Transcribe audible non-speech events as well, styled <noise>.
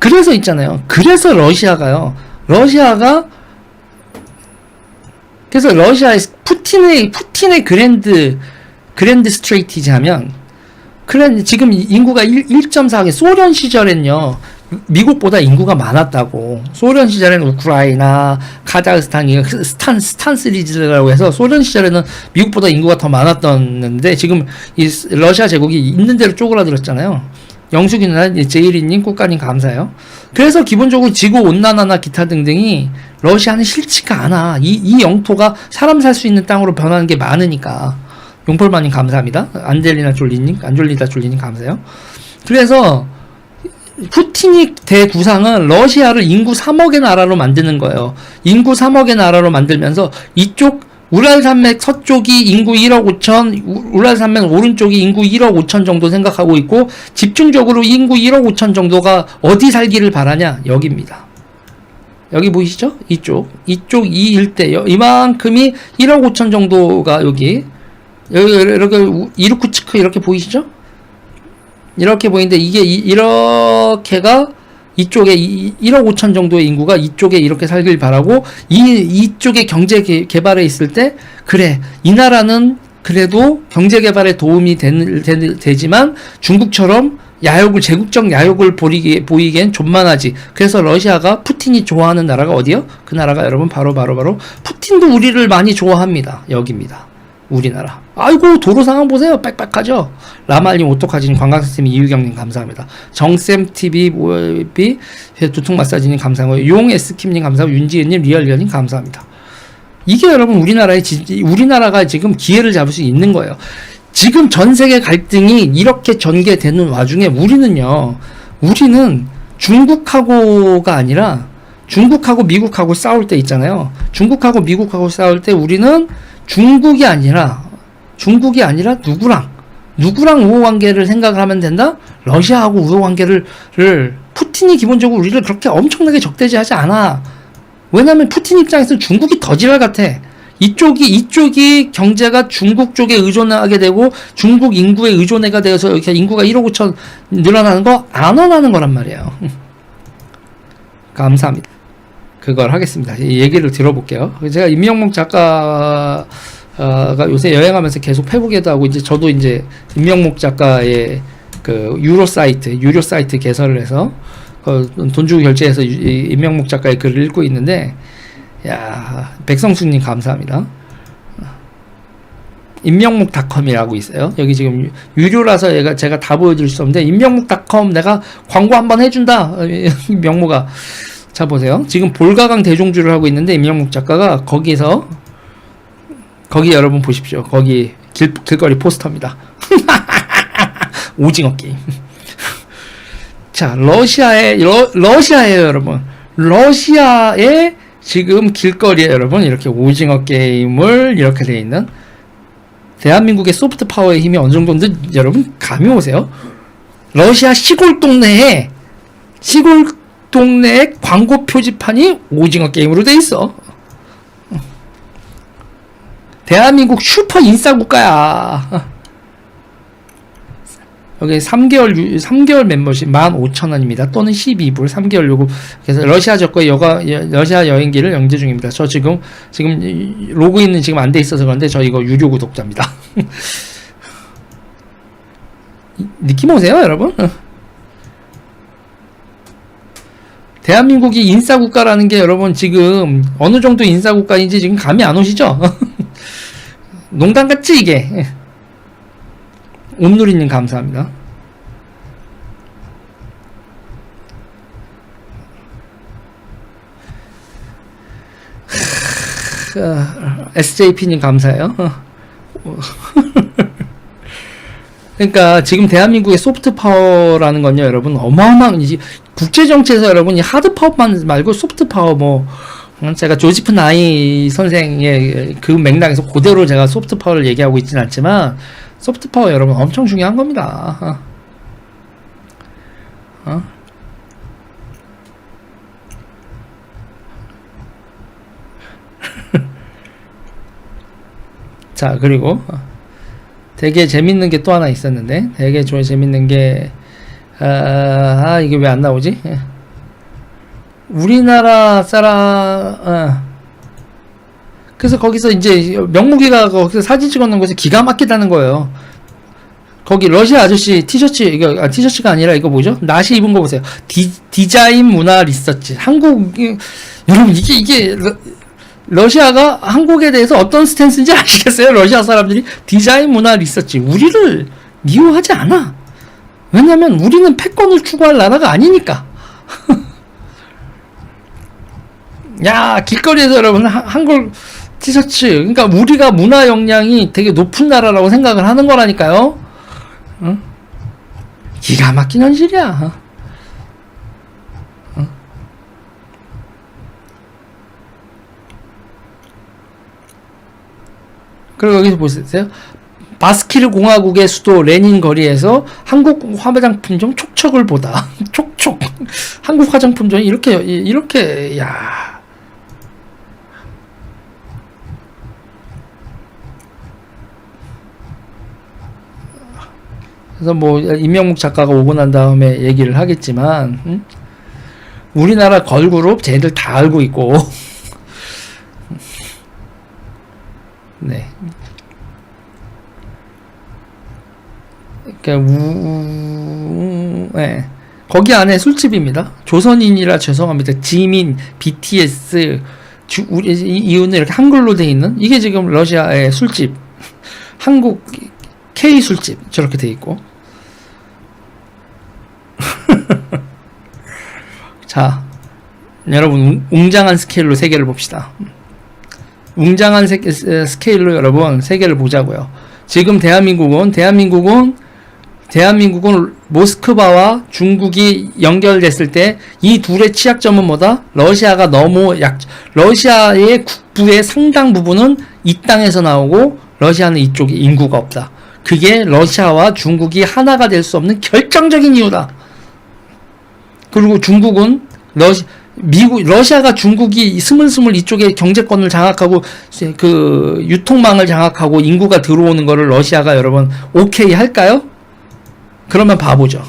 그래서 있잖아요. 그래서 러시아가요. 러시아가 그래서 러시아의 푸틴의 푸틴의 그랜드 그랜드 스트레이티지 하면 그래 지금 인구가 1, 1.4개 소련 시절엔요. 미국보다 인구가 많았다고. 소련 시절에는 우크라이나, 카자흐스탄이 스탄 스탄 시리즈라고 해서 소련 시절에는 미국보다 인구가 더 많았던데 지금 이 러시아 제국이 있는 대로 쪼그라들었잖아요. 영숙이나 제일이님, 꽃가님 감사해요. 그래서 기본적으로 지구 온난화나 기타 등등이 러시아는 싫지가 않아. 이, 이 영토가 사람 살 수 있는 땅으로 변하는 게 많으니까. 용폴마님 감사합니다. 안젤리나 졸리님, 안졸리다 졸리님 감사해요. 그래서 푸틴이 대구상은 러시아를 인구 3억의 나라로 만드는 거예요. 인구 3억의 나라로 만들면서 이쪽 우랄 산맥 서쪽이 인구 1억 5천, 우- 우랄 산맥 오른쪽이 인구 1억 5천 정도 생각하고 있고 집중적으로 인구 1억 5천 정도가 어디 살기를 바라냐? 여기입니다. 여기 보이시죠? 이쪽. 이쪽 이 일대 여- 이만큼이 1억 5천 정도가 여기 여기 이렇게 우- 이르쿠츠크 이렇게 보이시죠? 이렇게 보이는데 이게 이, 이렇게가 이쪽에 이- 1억 5천 정도의 인구가 이쪽에 이렇게 살길 바라고 이 이쪽에 경제 개, 개발에 있을 때 그래 이 나라는 그래도 경제 개발에 도움이 된, 되, 되지만 중국처럼 야욕을 제국적 야욕을 보이게 보이기엔 존만하지. 그래서 러시아가 푸틴이 좋아하는 나라가 어디요? 그 나라가 여러분 바로 바로 바로 푸틴도 우리를 많이 좋아합니다. 여기입니다. 우리나라. 아이고 도로 상황 보세요. 빽빽하죠. 라말님 오토카진 관광쌤 이유경님 감사합니다. 정쌤 TV 모비 두통 마사지님 감사하고 용 에스킴님 감사하고 윤지혜님 리얼리얼님 감사합니다. 이게 여러분 우리나라의 지, 우리나라가 지금 기회를 잡을 수 있는 거예요. 지금 전 세계 갈등이 이렇게 전개되는 와중에 우리는요. 우리는 중국하고가 아니라 중국하고 미국하고 싸울 때 있잖아요. 중국하고 미국하고 싸울 때 우리는 중국이 아니라 중국이 아니라 누구랑 누구랑 우호 관계를 생각을 하면 된다? 러시아하고 우호 관계를 를 푸틴이 기본적으로 우리를 그렇게 엄청나게 적대지하지 않아. 왜냐면 푸틴 입장에서 중국이 더 지랄 같아. 이쪽이 이쪽이 경제가 중국 쪽에 의존하게 되고 중국 인구에 의존해가 되어서 이렇게 인구가 1억 5천 늘어나는 거 안 원하는 거란 말이에요. <laughs> 감사합니다. 그걸 하겠습니다. 이 얘기를 들어볼게요. 제가 임명목 작가가 요새 여행하면서 계속 페북에도 하고 이제 저도 이제 임명목 작가의 그 유로 사이트, 유료 사이트 개설을 해서 그돈 주고 결제해서 임명목 작가의 글을 읽고 있는데 야 백성수님 감사합니다. 임명목닷컴이라고 있어요. 여기 지금 유- 유료라서 얘가 제가 다 보여드릴 수 없는데 임명목닷컴 내가 광고 한번 해준다. <laughs> 명모가 자 보세요. 지금 볼가강 대종주를 하고 있는데 임명목 작가가 거기서 거기 여러분 보십시오. 거기 길, 길거리 포스터입니다. <laughs> 오징어 게임. <laughs> 자 러시아의 러, 러시아예요 여러분. 러시아의 지금 길거리에 여러분 이렇게 오징어 게임을 이렇게 돼 있는 대한민국의 소프트 파워의 힘이 어느 정도인지 여러분 감이 오세요? 러시아 시골 동네에 시골 동네에 광고 표지판이 오징어 게임으로 돼 있어. 대한민국 슈퍼 인싸 국가야. 여기 3개월 유, 3개월 멤버십 15,000원입니다. 또는 12불 3개월 요금. 그래서 러시아 적과 여가 여- 러시아 여행기를 영제 중입니다. 저 지금 지금 이- 로그인은 지금 안 돼 있어서 그런데 저 이거 유료 구독자입니다. <laughs> 이- 느낌 오세요, 여러분? 대한민국이 인싸 국가라는 게 여러분 지금 어느 정도 인싸 국가인지 지금 감이 안 오시죠? <laughs> 농담 같지 이게? 옴누리님 감사합니다. SJP님 감사해요. <laughs> 그러니까 지금 대한민국의 소프트 파워라는 건요, 여러분 어마어마한 이제 국제 정치에서 여러분 이 하드 파워만 말고 소프트 파워 뭐 음, 제가 조지프 나이 선생의 그 맥락에서 그대로 제가 소프트 파워를 얘기하고 있지는 않지만 소프트 파워 여러분 엄청 중요한 겁니다. 어? <laughs> 자 그리고 되게 재밌는 게 또 하나 있었는데 되게 좀 재밌는 게 아, 아 이게 왜 안 나오지? 예. 우리나라 사람 어. 그래서 거기서 이제 명무기가 거기서 사진 찍어놓은 것이 기가 막히다는 거예요. 거기 러시아 아저씨 티셔츠 이거 아, 티셔츠가 아니라 이거 뭐죠? 나시 입은 거 보세요. 디, 디자인 문화 리서치 한국 이- 여러분 이게 이게 러, 러시아가 한국에 대해서 어떤 스탠스인지 아시겠어요? 러시아 사람들이 디자인 문화 리서치 우리를 미워하지 않아. 왜냐면 우리는 패권을 추구할 나라가 아니니까. <laughs> 야 길거리에서 여러분 한- 한글 티셔츠 그러니까 우리가 문화 역량이 되게 높은 나라라고 생각을 하는 거라니까요. 응? 기가 막힌 현실이야. 그리고 여기서 보세요. 바스키르 공화국의 수도 레닌 거리에서 한국 화장품점 촉촉을 보다. <laughs> 촉촉. 한국 화장품점이 이렇게 이렇게 야. 그래서 뭐 임명묵 작가가 오고 난 다음에 얘기를 하겠지만 응? 우리나라 걸그룹 쟤들 다 알고 있고 <laughs> 네. 그러니까 우, 우- 네. 거기 안에 술집입니다. 조선인이라 죄송합니다. 지민, BTS, 주, 우리 이- 이유는 이렇게 한글로 돼 있는 이게 지금 러시아의 술집, <laughs> 한국 K 술집 저렇게 돼 있고. <laughs> 자, 여러분 웅- 웅장한 스케일로 세계를 봅시다. 웅장한 세, 에, 스케일로 여러분 세계를 보자고요. 지금 대한민국은 대한민국은 대한민국은 모스크바와 중국이 연결됐을 때 이 둘의 취약점은 뭐다? 러시아가 너무 약 러시아의 국부의 상당 부분은 이 땅에서 나오고 러시아는 이쪽에 인구가 없다. 그게 러시아와 중국이 하나가 될 수 없는 결정적인 이유다. 그리고 중국은 러시 미국 러시아가 중국이 스물스물 이쪽에 경제권을 장악하고 그 유통망을 장악하고 인구가 들어오는 거를 러시아가 여러분 오케이 할까요? 그러면 바보죠.